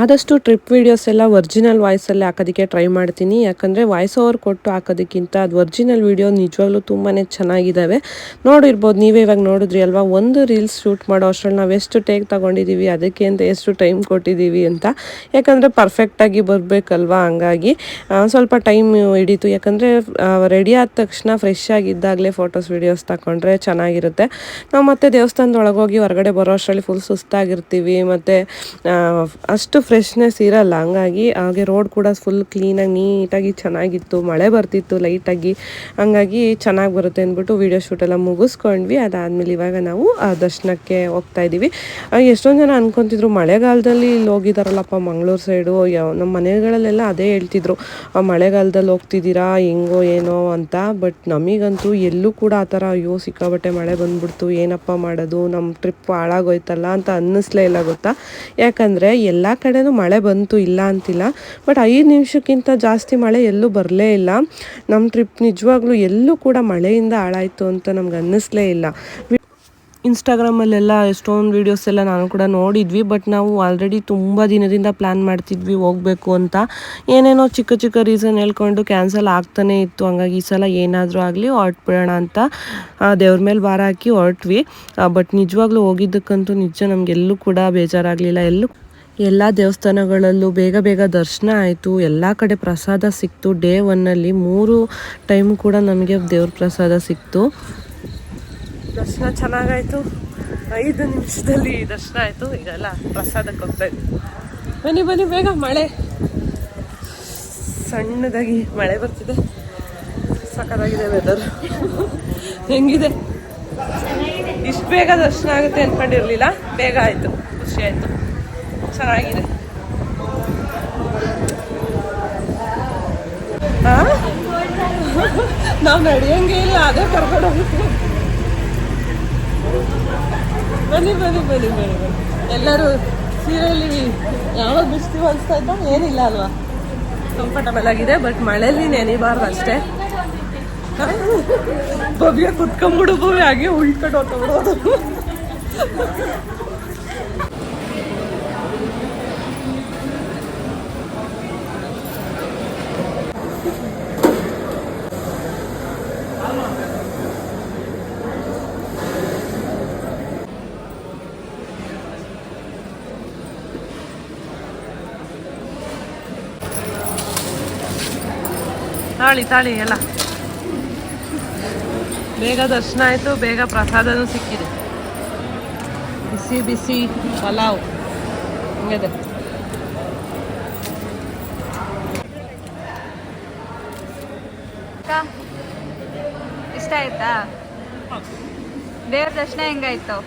ಆದಷ್ಟು ಟ್ರಿಪ್ ವೀಡಿಯೋಸ್ ಎಲ್ಲ ಒರಿಜಿನಲ್ ವಾಯ್ಸಲ್ಲೇ ಹಾಕೋದಕ್ಕೆ ಟ್ರೈ ಮಾಡ್ತೀನಿ. ಯಾಕಂದರೆ ವಾಯ್ಸ್ ಓವರ್ ಕೊಟ್ಟು ಹಾಕೋದಕ್ಕಿಂತ ಅದು ಒರಿಜಿನಲ್ ವೀಡಿಯೋ ನಿಜವಾಗ್ಲೂ ತುಂಬಾ ಚೆನ್ನಾಗಿದ್ದಾವೆ ನೋಡಿರ್ಬೋದು, ನೀವೇ ಇವಾಗ ನೋಡಿದ್ರಿ ಅಲ್ವಾ, ಒಂದು ರೀಲ್ಸ್ ಶೂಟ್ ಮಾಡೋ ಅಷ್ಟರಲ್ಲಿ ನಾವು ಎಷ್ಟು ಟೇಕ್ ತೊಗೊಂಡಿದ್ದೀವಿ ಅದಕ್ಕೆ ಅಂತ ಎಷ್ಟು ಟೈಮ್ ಕೊಟ್ಟಿದ್ದೀವಿ ಅಂತ. ಯಾಕಂದರೆ ಪರ್ಫೆಕ್ಟಾಗಿ ಬರಬೇಕಲ್ವಾ ಹಂಗಾಗಿ. ಸ್ವಲ್ಪ ಟೈಮ್ ಹಿಡೀತು. ಯಾಕಂದರೆ ರೆಡಿ ಆದ ತಕ್ಷಣ ಫ್ರೆಶ್ ಆಗಿದ್ದಾಗಲೇ ಫೋಟೋಸ್ ವೀಡಿಯೋಸ್ ತಗೊಂಡ್ರೆ ಚೆನ್ನಾಗಿರುತ್ತೆ. ನಾವು ಮತ್ತೆ ದೇವಸ್ಥಾನದೊಳಗೋಗಿ ಹೊರಗಡೆ ಬರೋ ಅಷ್ಟರಲ್ಲಿ ಫುಲ್ ಸುಸ್ತಾಗಿರ್ತೀವಿ. ಮತ್ತು ಅಷ್ಟು ಫ್ರೆಶ್ನೆಸ್ ಇರಲ್ಲ. ಹಂಗಾಗಿ ಹಾಗೆ ರೋಡ್ ಕೂಡ ಫುಲ್ ಕ್ಲೀನಾಗಿ ನೀಟಾಗಿ ಚೆನ್ನಾಗಿತ್ತು. ಮಳೆ ಬರ್ತಿತ್ತು ಲೈಟಾಗಿ ಹಂಗಾಗಿ ಚೆನ್ನಾಗಿ ಬರುತ್ತೆ ಅಂದ್ಬಿಟ್ಟು ವೀಡಿಯೋ ಶೂಟೆಲ್ಲ ಮುಗಿಸ್ಕೊಂಡ್ವಿ. ಅದಾದಮೇಲೆ ಇವಾಗ ನಾವು ದರ್ಶನಕ್ಕೆ ಹೋಗ್ತಾ ಇದ್ದೀವಿ ಎಷ್ಟೊಂದು ಜನ ಅಂದ್ಕೊತಿದ್ರು ಮಳೆಗಾಲದಲ್ಲಿ ಇಲ್ಲಿ ಹೋಗಿದಾರಲ್ಲಪ್ಪ ಮಂಗಳೂರು ಸೈಡು ಯಾವ ನಮ್ಮ ಮನೆಗಳಲ್ಲೆಲ್ಲ ಅದೇ ಹೇಳ್ತಿದ್ರು. ಮಳೆಗಾಲದಲ್ಲಿ ಹೋಗ್ತಿದ್ದೀರಾ, ಹೆಂಗೋ ಏನೋ ಅಂತ. ಬಟ್ ನಮಗಂತೂ ಎಲ್ಲೂ ಕೂಡ ಆ ಥರ, ಅಯ್ಯೋ ಸಿಕ್ಕಾಬಟ್ಟೆ ಮಳೆ ಬಂದ್ಬಿಡ್ತು. ಏನಪ್ಪ ಮಾಡೋದು? ನಮ್ಮ ಟ್ರಿಪ್ ಹಾಳಾಗೋಯ್ತಲ್ಲ? ಅಂತ ಅನ್ನಿಸ್ಲೇ ಇಲ್ಲ ಗೊತ್ತಾ? ಯಾಕಂದರೆ ಎಲ್ಲ ಕಡೆನೂ ಮಳೆ ಬಂತು ಇಲ್ಲ ಅಂತಿಲ್ಲ. ಬಟ್ ಐದು ನಿಮಿಷಕ್ಕಿಂತ ಜಾಸ್ತಿ ಮಳೆ ಎಲ್ಲೂ ಬರಲೇ ಇಲ್ಲ. ನಮ್ಮ ಟ್ರಿಪ್ ನಿಜವಾಗ್ಲೂ ಎಲ್ಲೂ ಕೂಡ ಮಳೆಯಿಂದ ಹಾಳಾಯಿತು ಅಂತ ನಮ್ಗೆ ಅನ್ನಿಸ್ಲೇ ಇಲ್ಲ. ಇನ್ಸ್ಟಾಗ್ರಾಮಲ್ಲೆಲ್ಲ ಎಷ್ಟೊಂದು ವೀಡಿಯೋಸ್ ಎಲ್ಲ ನಾನು ಕೂಡ ನೋಡಿದ್ವಿ. ಬಟ್ ನಾವು ಆಲ್ರೆಡಿ ತುಂಬ ದಿನದಿಂದ ಪ್ಲ್ಯಾನ್ ಮಾಡ್ತಿದ್ವಿ ಹೋಗಬೇಕು ಅಂತ. ಏನೇನೋ ಚಿಕ್ಕ ಚಿಕ್ಕ ರೀಸನ್ ಹೇಳ್ಕೊಂಡು ಕ್ಯಾನ್ಸಲ್ ಆಗ್ತಾನೆ ಇತ್ತು. ಹಂಗಾಗಿ ಈ ಸಲ ಏನಾದರೂ ಆಗಲಿ ಹೊರಟ್ಬಿಡೋಣ ಅಂತ ದೇವ್ರ ಮೇಲೆ ಭಾರ ಹಾಕಿ ಹೊರಟ್ವಿ. ಬಟ್ ನಿಜವಾಗ್ಲೂ ಹೋಗಿದ್ದಕ್ಕಂತೂ ನಿಜ ನಮಗೆಲ್ಲೂ ಕೂಡ ಬೇಜಾರಾಗಲಿಲ್ಲ. ಎಲ್ಲೂ ಎಲ್ಲ ದೇವಸ್ಥಾನಗಳಲ್ಲೂ ಬೇಗ ಬೇಗ ದರ್ಶನ ಆಯಿತು. ಎಲ್ಲ ಕಡೆ ಪ್ರಸಾದ ಸಿಕ್ತು. ಡೇ ಒನ್ನಲ್ಲಿ ಮೂರು ಟೈಮ್ ಕೂಡ ನಮಗೆ ದೇವ್ರ ಪ್ರಸಾದ ಸಿಕ್ತು. ದರ್ಶನ ಚೆನ್ನಾಗಾಯಿತು. ಐದು ನಿಮಿಷದಲ್ಲಿ ದರ್ಶನ ಆಯಿತು. ಈಗೆಲ್ಲ ಪ್ರಸಾದಕ್ಕೆ ಹೋಗ್ತಾ ಬನ್ನಿ ಬನ್ನಿ, ಬೇಗ ಮಳೆ. ಸಣ್ಣದಾಗಿ ಮಳೆ ಬರ್ತಿದೆ. ಸಖತ್ತಾಗಿದೆ ವೆದರ್ ಹೆಂಗಿದೆ? ಇಷ್ಟು ಬೇಗ ದರ್ಶನ ಆಗುತ್ತೆ ಅಂದ್ಕೊಂಡಿರ್ಲಿಲ್ಲ ಬೇಗ ಆಯಿತು. ಖುಷಿ ಆಯಿತು. ಚೆನ್ನಾಗಿದೆ. ನಾವು ನಡೆಯಂಗೆ ಇಲ್ಲ, ಅದೇ ಕರ್ಕೊಂಡು ಹೋಗ್ತೀವಿ ಬನ್ನಿ ಬನ್ನಿ ಬನ್ನಿ ಬನ್ನಿ ಎಲ್ಲರೂ ಸೀರೆಯಲ್ಲಿ ಯಾವಾಗ ಬಿಡ್ತೀವಿ ಅನಿಸ್ತಾ ಇದ್ದ ಏನಿಲ್ಲ ಅಲ್ವಾ? ಕಂಫರ್ಟಬಲ್ ಆಗಿದೆ ಬಟ್ ಮಳೆಯಲ್ಲಿ ನೆನಿಬಾರ್ದು ಅಷ್ಟೇ. ಬಬಿಯ ಕುತ್ಕೊಂಡ್ಬಿಡು ಹಾಗೆ ಉಳ್ಕೊಂಡು ಹೊತ್ತಬಿಡೋದು ತಾಳಿ ತಾಳಿ ಎಲ್ಲ. ಬೇಗ ದರ್ಶನ ಆಯಿತು ಬೇಗ ಪ್ರಸಾದನೂ ಸಿಕ್ಕಿದೆ. ಬಿಸಿ ಬಿಸಿ ಪಲಾವ್. ಹಂಗಿದೆ. ಅಕ್ಕ ಇಷ್ಟ ಆಯ್ತಾ? ದೇವ್ರ ದರ್ಶನ ಹೆಂಗಾಯ್ತು?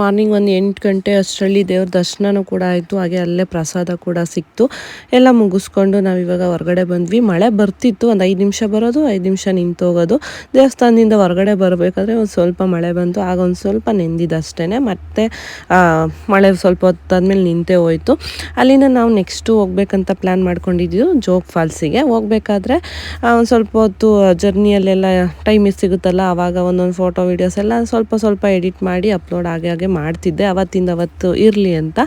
ಮಾರ್ನಿಂಗ್ ಒಂದು ಎಂಟು ಗಂಟೆ ಅಷ್ಟರಲ್ಲಿ ದೇವ್ರ ದರ್ಶನನೂ ಕೂಡ ಆಯಿತು. ಹಾಗೆ ಅಲ್ಲೇ ಪ್ರಸಾದ ಕೂಡ ಸಿಕ್ತು. ಎಲ್ಲ ಮುಗಿಸ್ಕೊಂಡು ನಾವು ಇವಾಗ ಹೊರಗಡೆ ಬಂದ್ವಿ. ಮಳೆ ಬರ್ತಿತ್ತು. ಒಂದು ಐದು ನಿಮಿಷ ಬರೋದು, ಐದು ನಿಮಿಷ ನಿಂತೋಗೋದು ದೇವಸ್ಥಾನದಿಂದ ಹೊರಗಡೆ ಬರಬೇಕಾದ್ರೆ ಒಂದು ಸ್ವಲ್ಪ ಮಳೆ ಬಂತು. ಆಗ ಒಂದು ಸ್ವಲ್ಪ ನೆಂದಿದ್ದು ಅಷ್ಟೇ ಮತ್ತೆ ಮಳೆ ಸ್ವಲ್ಪ ಹೊತ್ತಾದ್ಮೇಲೆ ನಿಂತೇ ಹೋಯಿತು. ಅಲ್ಲಿಂದ ನಾವು ನೆಕ್ಸ್ಟು ಹೋಗ್ಬೇಕಂತ ಪ್ಲ್ಯಾನ್ ಮಾಡ್ಕೊಂಡಿದ್ದೀವಿ ಜೋಗ್ ಫಾಲ್ಸಿಗೆ. ಹೋಗಬೇಕಾದ್ರೆ ಒಂದು ಸ್ವಲ್ಪ ಹೊತ್ತು ಜರ್ನಿಯಲ್ಲೆಲ್ಲ ಟೈಮಿಗೆ ಸಿಗುತ್ತಲ್ಲ ಆವಾಗ ಒಂದೊಂದು ಫೋಟೋ ವೀಡಿಯೋಸ್ ಎಲ್ಲ ಸ್ವಲ್ಪ ಸ್ವಲ್ಪ ಎಡಿಟ್ ಮಾಡಿ ಅಪ್ಲೋಡ್ ಆಗಿ ಹಾಗೆ ಮಾಡ್ತಿದ್ದೆ. ಅವತ್ತಿಂದ ಅವತ್ತು ಇರಲಿ ಅಂತ.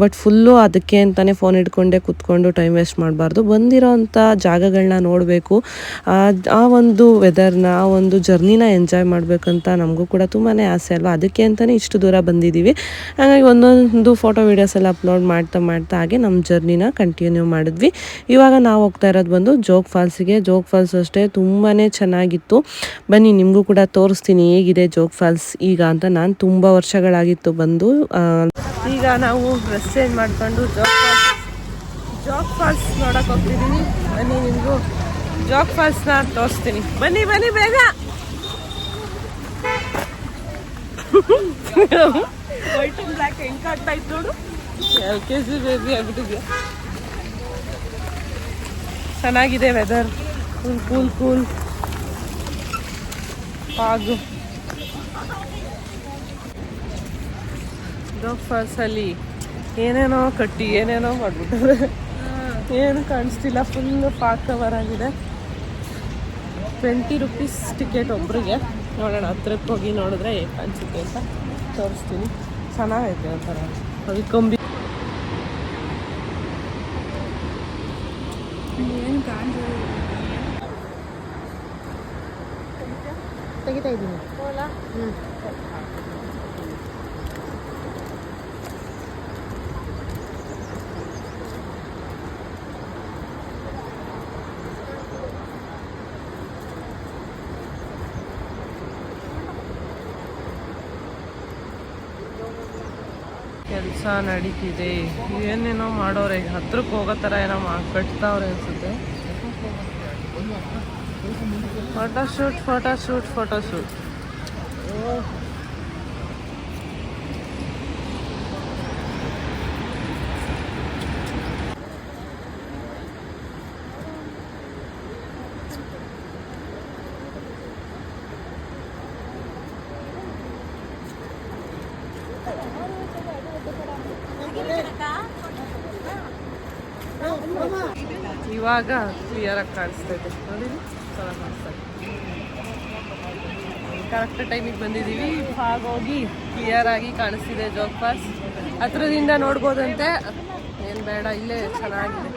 ಬಟ್ ಫುಲ್ಲು ಅದಕ್ಕೆ ಅಂತಲೇ ಫೋನ್ ಹಿಡ್ಕೊಂಡೆ ಕೂತ್ಕೊಂಡು ಟೈಮ್ ವೇಸ್ಟ್ ಮಾಡಬಾರ್ದು. ಬಂದಿರೋವಂಥ ಜಾಗಗಳನ್ನ ನೋಡಬೇಕು. ಆ ಒಂದು ವೆದರ್ನ ಆ ಒಂದು ಜರ್ನಿನ ಎಂಜಾಯ್ ಮಾಡಬೇಕಂತ ನಮಗೂ ಕೂಡ ತುಂಬಾ ಆಸೆ ಅಲ್ವಾ? ಅದಕ್ಕೆ ಅಂತಲೇ ಇಷ್ಟು ದೂರ ಬಂದಿದ್ದೀವಿ. ಹಾಗಾಗಿ ಒಂದೊಂದು ಫೋಟೋ ವೀಡಿಯೋಸ್ ಎಲ್ಲ ಅಪ್ಲೋಡ್ ಮಾಡ್ತಾ ಮಾಡ್ತಾ ಹಾಗೆ ನಮ್ಮ ಜರ್ನಿನ ಕಂಟಿನ್ಯೂ ಮಾಡಿದ್ವಿ. ಇವಾಗ ನಾವು ಹೋಗ್ತಾ ಇರೋದು ಬಂದು ಜೋಗ್ ಫಾಲ್ಸಿಗೆ. ಜೋಗ್ ಫಾಲ್ಸ್ ಅಷ್ಟೇ ತುಂಬಾ ಚೆನ್ನಾಗಿತ್ತು. ಬನ್ನಿ, ನಿಮಗೂ ಕೂಡ ತೋರಿಸ್ತೀನಿ ಹೇಗಿದೆ ಜೋಗ್ ಫಾಲ್ಸ್ ಈಗ ಅಂತ. ನಾನು ತುಂಬ ವರ್ಷಗಳಾಗಿತ್ತು ಬಂದು ಈಗ ನಾವು ಡ್ರೆಸ್ ಚೇಂಜ್ ಮಾಡ್ಕೊಂಡು ಜಾಕ್ ಫಾಲ್ಸ್ ಜಾಕ್ ಫಾಲ್ಸ್ ನೋಡಕ್ ಹೋಗ್ತಿದ್ದೀನಿ ಬನ್ನಿ ನಿಮಗೂ ಜಾಕ್ ಫಾಲ್ಸ್ನ ತೋರಿಸ್ತೀನಿ. ಬನ್ನಿ ಬನ್ನಿ ಬೇಗ. ವೈಟ್ ಅಂಡ್ ಬ್ಲ್ಯಾಕ್ ಹೆಂಗ್ ಕಾಡ್ತಾ ಇತ್ತು ನೋಡು. ಎಲ್ ಕೆ ಜಿ ಬೇಬಿ ಆಗ್ಬಿಟ್ಟಿದ್ಯಾ ಚೆನ್ನಾಗಿದೆ ವೆದರ್ ಕೂಲ್ ಕೂಲ್ ಕೂಲ್ ಹಾಗು ಅಲ್ಲಿ ಏನೇನೋ ಕಟ್ಟಿ ಏನೇನೋ ಮಾಡ್ಬಿಟ್ಟಾರೆ ಏನು ಕಾಣಿಸ್ತಿಲ್ಲ ಫುಲ್ ಪಾಕ್ ಕವರ್ ಆಗಿದೆ ಟ್ವೆಂಟಿ ರುಪೀಸ್ ಟಿಕೆಟ್ ಒಬ್ರಿಗೆ. ನೋಡೋಣ ಹತ್ರಕ್ಕೆ ಹೋಗಿ ನೋಡಿದ್ರೆ ಹೇಗೆ ಕಾಣಿಸುತ್ತೆ ಅಂತ ತೋರಿಸ್ತೀನಿ. ಚೆನ್ನಾಗೈತೆ ಒಂಥರ. ಅದು ಕಂಬಿ ತೆಗಿತಾ ಇದ್ದೀನಿ. ಕೆಲಸ ನಡೀತಿದೆ. ಏನೇನೋ ಮಾಡೋರೆ. ಹತ್ರಕ್ಕೆ ಹೋಗೋ ಥರ ಏನೋ ಕಟ್ತಾವ್ರೆ ಅನ್ಸುತ್ತೆ. Photo shoot photo shoot photo shoot ಇವಾಗ ಕ್ಲಿಯರ್ ಆಗಿ ಕಾಣಿಸ್ತಾ ಇದೆ. ನೋಡಿ ಚೆನ್ನಾಗಿ ಕಾಣಿಸ್ತಾ ಇದೆ. ಕರೆಕ್ಟ್ ಟೈಮಿಗೆ ಬಂದಿದ್ದೀವಿ. ಹಾಗೋಗಿ ಕ್ಲಿಯರ್ ಆಗಿ ಕಾಣಿಸ್ತಿದೆ ಜೋಗ್ ಫಾಲ್ಸ್ ಹತ್ರದಿಂದ ನೋಡ್ಬೋದಂತೆ. ಏನು ಬೇಡ, ಇಲ್ಲೇ ಚೆನ್ನಾಗಿದೆ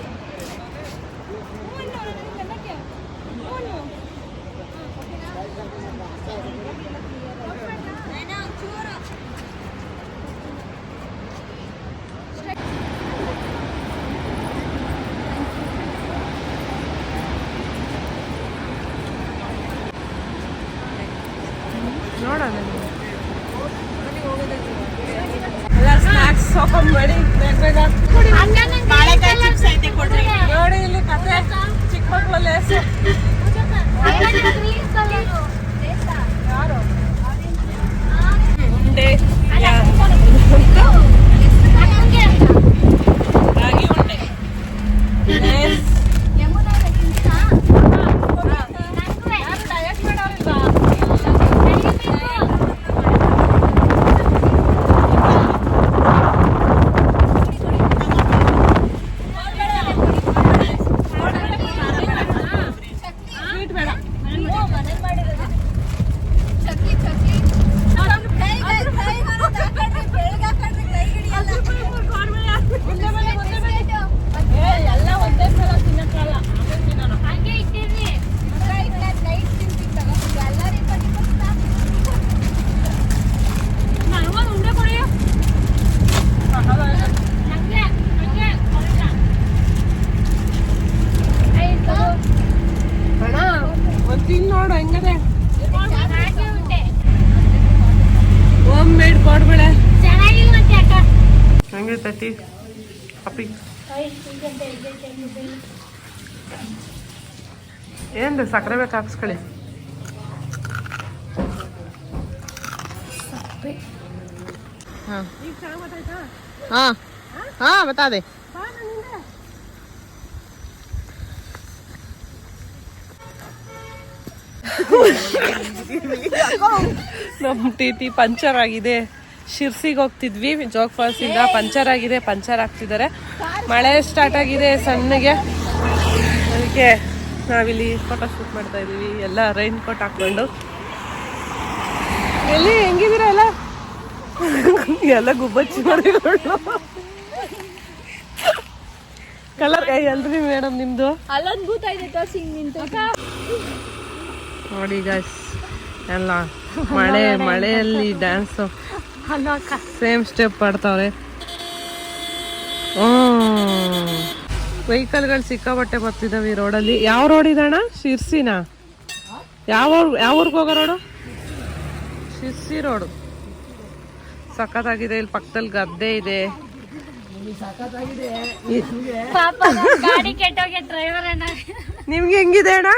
ನೋಡೋಣ ಎಲ್ಲ ಸ್ನ್ಯಾಕ್ಸ್ ಹಾಕೊಂಡ್ಬೇಡಿ ಬೇಗ ಬೇಗ ನೋಡಿ ಇಲ್ಲಿ ಕತೆ ಚಿಕ್ಕ ಮಕ್ಕಳು ಲೇಸು ಉಂಡೆ ರಾಗಿ ಉಂಡೆ ಲೇಸ್ ಅಣ್ಣ ಒಂದು ತಿನ್ ನೋಡು ಹೆಂಗದೆ ಹೋಮ್ ಮೇಡ್ ಕೊಡ್ಬೇಳೆ ಐತಿ? ಅಪ್ಪಿ? ಏನ್ರಿ ಸಕ್ಕರೆ ಬೇಕು ಹಾಕ್ಸ್ಕೊಳ್ಳಿ. ಹಾಂ. ಹಾಂ. ಬತ್ತಾದೆ. ನಮ್ಮ ಟೀತಿ ಪಂಚರ್ ಆಗಿದೆ. ಶಿರ್ಸಿಗೆ ಹೋಗ್ತಿದ್ವಿ. ಜೋಗ್ ಇಂದ ಪಂಚರ್ ಆಗಿದೆ, ಪಂಚರ್ ಆಗ್ತಿದ್ದಾರೆ. ಮಳೆ ಸ್ಟಾರ್ಟ್ ಆಗಿದೆ ಸಣ್ಣಗೆ. ಅದಕ್ಕೆ ನಾವಿಲ್ಲಿ ಫೋಟೋ ಶೂಟ್ ಮಾಡ್ತಾ ಇದೀವಿ ಎಲ್ಲ ರೈನ್ ಕೋಟ್ ಹಾಕೊಂಡು ಎಲ್ಲಿ, ಹೆಂಗಿದ್ದೀರಾ ಎಲ್ಲ? ಎಲ್ಲ ಗುಬ್ಬಚ್ಚಿ ಮಾಡಿಕೊಂಡು ಕಲರ್ ಕೈ ಮೇಡಮ್ ನಿಮ್ದು? ನಿಂತು ನೋಡಿ ಗಾಯ್ಸ್ ಎಲ್ಲ ಮಳೆ, ಮಳೆಯಲ್ಲಿ ಡ್ಯಾನ್ಸು ಸೇಮ್ ಸ್ಟೆಪ್ ಆಡ್ತಾವ್ರೆ ವೆಹಿಕಲ್ಗಳು ಸಿಕ್ಕಾಬಟ್ಟೆ ಬರ್ತಿದಾವೆ ಈ ರೋಡಲ್ಲಿ ಯಾವ ರೋಡ್ ಇದಣ್ಣ ಶಿರ್ಸಿನ? ಯಾವ ಊರ್- ಯಾವ ಊರಿಗೆ ಹೋಗೋ ರೋಡು ಶಿರ್ಸಿ ರೋಡು ಸಖತ್ತಾಗಿದೆ. ಇಲ್ಲಿ ಪಕ್ಕದಲ್ಲಿ ಗದ್ದೆ ಇದೆ. ಪಾಪ ಗಾಡಿ ಕೆಟ್ಟೋಗಿ ಡ್ರೈವರ್ ಏನ ನಿಮ್ಗೆ ಹೆಂಗಿದೆ ಅಣ್ಣ?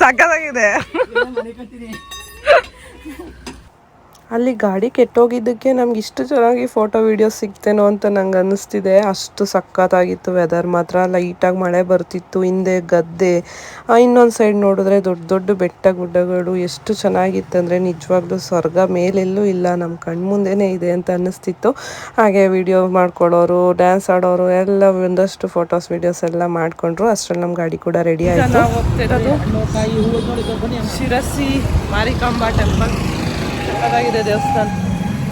ಸಖತ್ತಾಗಿದೆ. ಅಲ್ಲಿ ಗಾಡಿ ಕೆಟ್ಟೋಗಿದ್ದಕ್ಕೆ ನಮ್ಗೆ ಇಷ್ಟು ಚೆನ್ನಾಗಿ ಫೋಟೋ ವಿಡಿಯೋ ಸಿಗ್ತೇನೋ ಅಂತ ನಂಗೆ ಅನ್ನಿಸ್ತಿದೆ. ಅಷ್ಟು ಸಖತ್ತಾಗಿತ್ತು ವೆದರ್ ಮಾತ್ರ. ಲೈಟಾಗಿ ಮಳೆ ಬರ್ತಿತ್ತು ಹಿಂದೆ ಗದ್ದೆ. ಇನ್ನೊಂದು ಸೈಡ್ ನೋಡಿದ್ರೆ ದೊಡ್ಡ ದೊಡ್ಡ ಬೆಟ್ಟ ಗುಡ್ಡಗಳು. ಎಷ್ಟು ಚೆನ್ನಾಗಿತ್ತಂದರೆ ನಿಜವಾಗ್ಲೂ ಸ್ವರ್ಗ ಮೇಲೆಲ್ಲೂ ಇಲ್ಲ ನಮ್ಮ ಕಣ್ಮುಂದೆನೇ ಇದೆ ಅಂತ ಅನ್ನಿಸ್ತಿತ್ತು. ಹಾಗೆ ವಿಡಿಯೋ ಮಾಡ್ಕೊಳ್ಳೋರು ಡ್ಯಾನ್ಸ್ ಆಡೋರು ಎಲ್ಲ ಒಂದಷ್ಟು ಫೋಟೋಸ್ ವಿಡಿಯೋಸ್ ಎಲ್ಲ ಮಾಡಿಕೊಂಡ್ರು. ಅಷ್ಟರಲ್ಲಿ ನಮ್ಮ ಗಾಡಿ ಕೂಡ ರೆಡಿ ಆಯಿತು. ಶಿರಸಿ ಮಾರಿಕಾಂಬಾ ಟೆಂಪಲ್ ಸಕ್ಕತ್ತಾಗಿದೆ ದೇವಸ್ಥಾನ.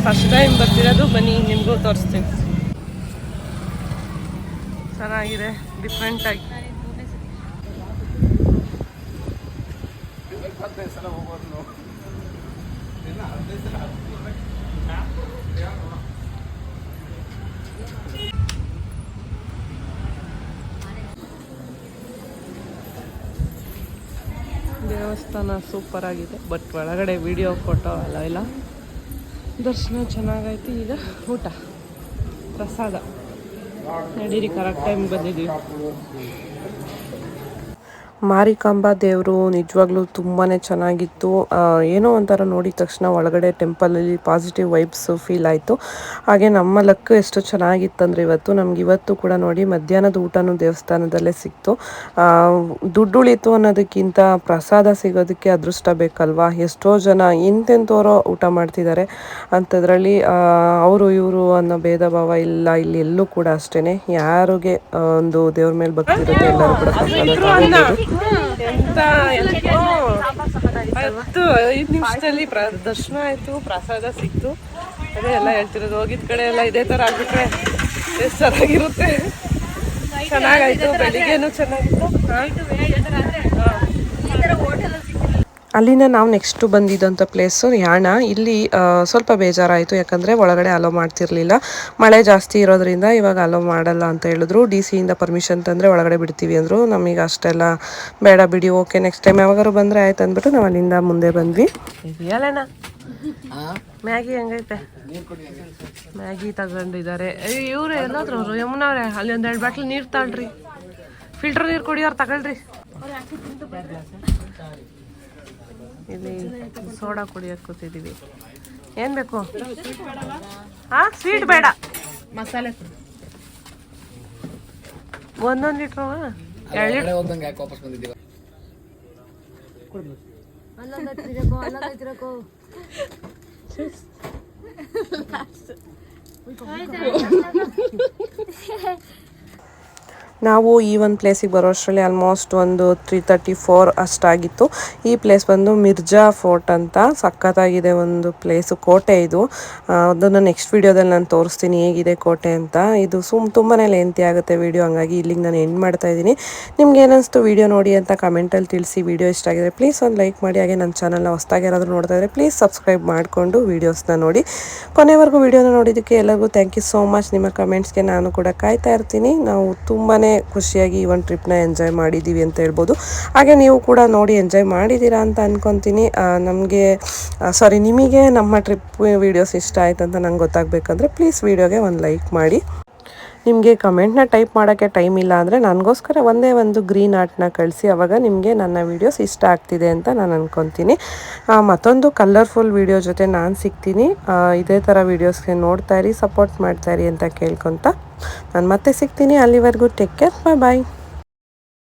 ಫಸ್ಟ್ ಟೈಮ್ ಬರ್ತಿರೋದು ಬನ್ನಿ ನಿಮಗೂ ತೋರಿಸ್ತೀನಿ. ಚೆನ್ನಾಗಿದೆ ಡಿಫ್ರೆಂಟ್ ಆಗಿ. ದೇವಸ್ಥಾನ ಸೂಪರ್ ಆಗಿದೆ. ಬಟ್ ಒಳಗಡೆ ವಿಡಿಯೋ ಫೋಟೋ ಎಲ್ಲ ಇಲ್ಲ? ದರ್ಶನ ಚೆನ್ನಾಗೈತಿ. ಈಗ ಊಟ, ಪ್ರಸಾದ. ನಡೀರಿ ಕರೆಕ್ಟ್ ಟೈಮ್ ಬಂದಿದ್ದೀವಿ. ಮಾರಿಕಾಂಬಾ ದೇವರು ನಿಜವಾಗ್ಲೂ ತುಂಬಾ ಚೆನ್ನಾಗಿತ್ತು. ಏನೋ ಒಂಥರ ನೋಡಿದ ತಕ್ಷಣ ಒಳಗಡೆ ಟೆಂಪಲಲ್ಲಿ ಪಾಸಿಟಿವ್ ವೈಬ್ಸ್ ಫೀಲ್ ಆಯಿತು. ಹಾಗೆ ನಮ್ಮ ಲಕ್ ಎಷ್ಟು ಚೆನ್ನಾಗಿತ್ತಂದ್ರೆ ಇವತ್ತು ನಮ್ಗೆ ಇವತ್ತು ಕೂಡ ನೋಡಿ ಮಧ್ಯಾಹ್ನದ ಊಟನೂ ದೇವಸ್ಥಾನದಲ್ಲೇ ಸಿಕ್ತು. ದುಡ್ಡು ಉಳಿತು ಅನ್ನೋದಕ್ಕಿಂತ ಪ್ರಸಾದ ಸಿಗೋದಕ್ಕೆ ಅದೃಷ್ಟ ಬೇಕಲ್ವಾ? ಎಷ್ಟೋ ಜನ ಇಂತೆಂಥವರೋ ಊಟ ಮಾಡ್ತಿದ್ದಾರೆ. ಅಂಥದ್ರಲ್ಲಿ ಅವರು ಇವರು ಅನ್ನೋ ಭೇದ ಭಾವ ಇಲ್ಲ, ಇಲ್ಲಿ ಎಲ್ಲೂ ಕೂಡ ಅಷ್ಟೇ ಯಾರಿಗೆ ಒಂದು ದೇವ್ರ ಮೇಲೆ ಭಕ್ತಿ ಇರುತ್ತೆ ಎಲ್ಲರೂ ಕೂಡ ಪ್ರಸಾದ. ಎಂತ ಹತ್ತು ಐದು ನಿಮಿಷದಲ್ಲಿ ದರ್ಶನ ಆಯ್ತು ಪ್ರಸಾದ ಸಿಕ್ತು. ಅದೇ ಎಲ್ಲ ಹೇಳ್ತಿರೋದು ಹೋಗಿದ ಕಡೆ ಎಲ್ಲ ಇದೇ ತರ ಆಗ್ಬಿಟ್ರೆ ಎಷ್ಟು ಚೆನ್ನಾಗಿರುತ್ತೆ. ಚೆನ್ನಾಗಾಯ್ತು ಬೆಳಿಗ್ಗೆನೂ ಚೆನ್ನಾಗಿತ್ತು. ಅಲ್ಲಿಂದ ನಾವು ನೆಕ್ಸ್ಟು ಬಂದಿದ್ದಂಥ ಪ್ಲೇಸು ಯಾಣ. ಇಲ್ಲಿ ಸ್ವಲ್ಪ ಬೇಜಾರಾಯಿತು. ಯಾಕಂದರೆ ಒಳಗಡೆ ಅಲೋ ಮಾಡ್ತಿರ್ಲಿಲ್ಲ. ಮಳೆ ಜಾಸ್ತಿ ಇರೋದ್ರಿಂದ ಇವಾಗ ಅಲೋ ಮಾಡಲ್ಲ ಅಂತ ಹೇಳಿದ್ರು. ಡಿ ಸಿಯಿಂದ ಪರ್ಮಿಷನ್ ತಂದರೆ ಒಳಗಡೆ ಬಿಡ್ತೀವಿ ಅಂದರು. ನಮಗೆ ಅಷ್ಟೆಲ್ಲ ಬೇಡ ಬಿಡಿ ಓಕೆ ನೆಕ್ಸ್ಟ್ ಟೈಮ್ ಯಾವಾಗಾರು ಬಂದರೆ ಆಯ್ತು ಅಂದ್ಬಿಟ್ಟು ನಾವು ಅಲ್ಲಿಂದ ಮುಂದೆ ಬಂದ್ವಿ. ಮ್ಯಾಗಿ ಹೆಂಗೈತೆ? ಮ್ಯಾಗಿ ತಗೊಂಡಿದ್ದಾರೆ. ಇವ್ರು ಎಲ್ಲಾದ್ರು ಅವರು? ಯಮುನವ್ರೆ ಅಲ್ಲಿ ಒಂದೆರಡು ಬಾಟ್ಲ್ ನೀರು ತಾಳ್ರಿ. ಫಿಲ್ಟರ್ ನೀರು ಕುಡಿಯೋರು ತಗೊಳ್ರಿ. ಇಲ್ಲಿ ಸೋಡಾ ಕುಡಿಯಕ್ಕೆ ಕೂತಿದ್ದೀವಿ ಏನು ಬೇಕು? ಹಾಂ ಸ್ವೀಟ್ ಬೇಡ. ಮಸಾಲೆ ಒಂದೊಂದು ಲೀಟ್ರು ಎರಡು ನಾವು ಈ ಒಂದು ಪ್ಲೇಸಿಗೆ ಬರೋ ಅಷ್ಟರಲ್ಲಿ ಆಲ್ಮೋಸ್ಟ್ ಒಂದು ತ್ರೀ ತರ್ಟಿ ಫೋರ್ ಅಷ್ಟಾಗಿತ್ತು. ಈ ಪ್ಲೇಸ್ ಬಂದು ಮಿರ್ಜಾ ಫೋರ್ಟ್ ಅಂತ ಸಖತ್ತಾಗಿದೆ ಒಂದು ಪ್ಲೇಸು ಕೋಟೆ ಇದು. ಅದನ್ನು ನೆಕ್ಸ್ಟ್ ವೀಡಿಯೋದಲ್ಲಿ ನಾನು ತೋರಿಸ್ತೀನಿ ಹೇಗಿದೆ ಕೋಟೆ ಅಂತ. ಇದು ಸುಮ್ ತುಂಬಾ ಲೆಂತಿ ಆಗುತ್ತೆ ವೀಡಿಯೋ ಹಂಗಾಗಿ ಇಲ್ಲಿಗೆ ನಾನು ಎಂಡ್ ಮಾಡ್ತಾ ಇದ್ದೀನಿ. ನಿಮ್ಗೆ ಏನಿಸ್ತು ವೀಡಿಯೋ ನೋಡಿ ಅಂತ ಕಮೆಂಟಲ್ಲಿ ತಿಳಿಸಿ. ವೀಡಿಯೋ ಇಷ್ಟ ಆಗಿದೆ ಪ್ಲೀಸ್ ಒಂದು ಲೈಕ್ ಮಾಡಿ. ಹಾಗೆ ನನ್ನ ಚಾನಲ್ನ ಹೊಸ್ದಾಗಿ ಯಾರಾದರೂ ನೋಡ್ತಾ ಇದ್ರೆ ಪ್ಲೀಸ್ ಸಬ್ಸ್ಕ್ರೈಬ್ ಮಾಡಿಕೊಂಡು ವೀಡಿಯೋಸ್ನ ನೋಡಿ. ಕೊನೆವರೆಗೂ ವೀಡಿಯೋನ ನೋಡಿದ್ದಕ್ಕೆ ಎಲ್ಲರಿಗೂ ಥ್ಯಾಂಕ್ ಯು ಸೋ ಮಚ್ ನಿಮ್ಮ ಕಮೆಂಟ್ಸ್ಗೆ ನಾನು ಕೂಡ ಕಾಯ್ತಾ ಇರ್ತೀನಿ. ನಾವು ತುಂಬಾ ಖುಷಿಯಾಗಿ ಈ ಒಂದು ಟ್ರಿಪ್ನ ಎಂಜಾಯ್ ಮಾಡಿದ್ದೀವಿ ಅಂತ ಹೇಳ್ಬೋದು. ಹಾಗೆ ನೀವು ಕೂಡ ನೋಡಿ ಎಂಜಾಯ್ ಮಾಡಿದ್ದೀರಾ ಅಂತ ಅಂದ್ಕೊತೀನಿ ನಮಗೆ ಸಾರಿ ನಿಮಗೆ ನಮ್ಮ ಟ್ರಿಪ್ ವೀಡಿಯೋಸ್ ಇಷ್ಟ ಆಯ್ತು ಅಂತ ನಂಗೆ ಗೊತ್ತಾಗಬೇಕಂದ್ರೆ ಪ್ಲೀಸ್ ವೀಡಿಯೋಗೆ ಒಂದು ಲೈಕ್ ಮಾಡಿ. ನಿಮಗೆ ಕಮೆಂಟ್ನ ಟೈಪ್ ಮಾಡೋಕ್ಕೆ ಟೈಮ್ ಇಲ್ಲ ಅಂದರೆ ನನಗೋಸ್ಕರ ಒಂದೇ ಒಂದು ಗ್ರೀನ್ ಆರ್ಟ್ನ ಕಳಿಸಿ. ಅವಾಗ ನಿಮಗೆ ನನ್ನ ವೀಡಿಯೋಸ್ ಇಷ್ಟ ಆಗ್ತಿದೆ ಅಂತ ನಾನು ಅಂದ್ಕೊತೀನಿ ಮತ್ತೊಂದು ಕಲರ್ಫುಲ್ ವೀಡಿಯೋ ಜೊತೆ ನಾನು ಸಿಗ್ತೀನಿ. ಇದೇ ಥರ ವೀಡಿಯೋಸ್ಗೆ ನೋಡ್ತಾ ಇರಿ ಸಪೋರ್ಟ್ ಮಾಡ್ತಾ ಇರಿ ಅಂತ ಕೇಳ್ಕೊತ ನಾನು ಮತ್ತೆ ಸಿಗ್ತೀನಿ. ಅಲ್ಲಿವರೆಗೂ ಟೇಕ್ ಕೇರ್ ಬಾಯ್ ಬಾಯ್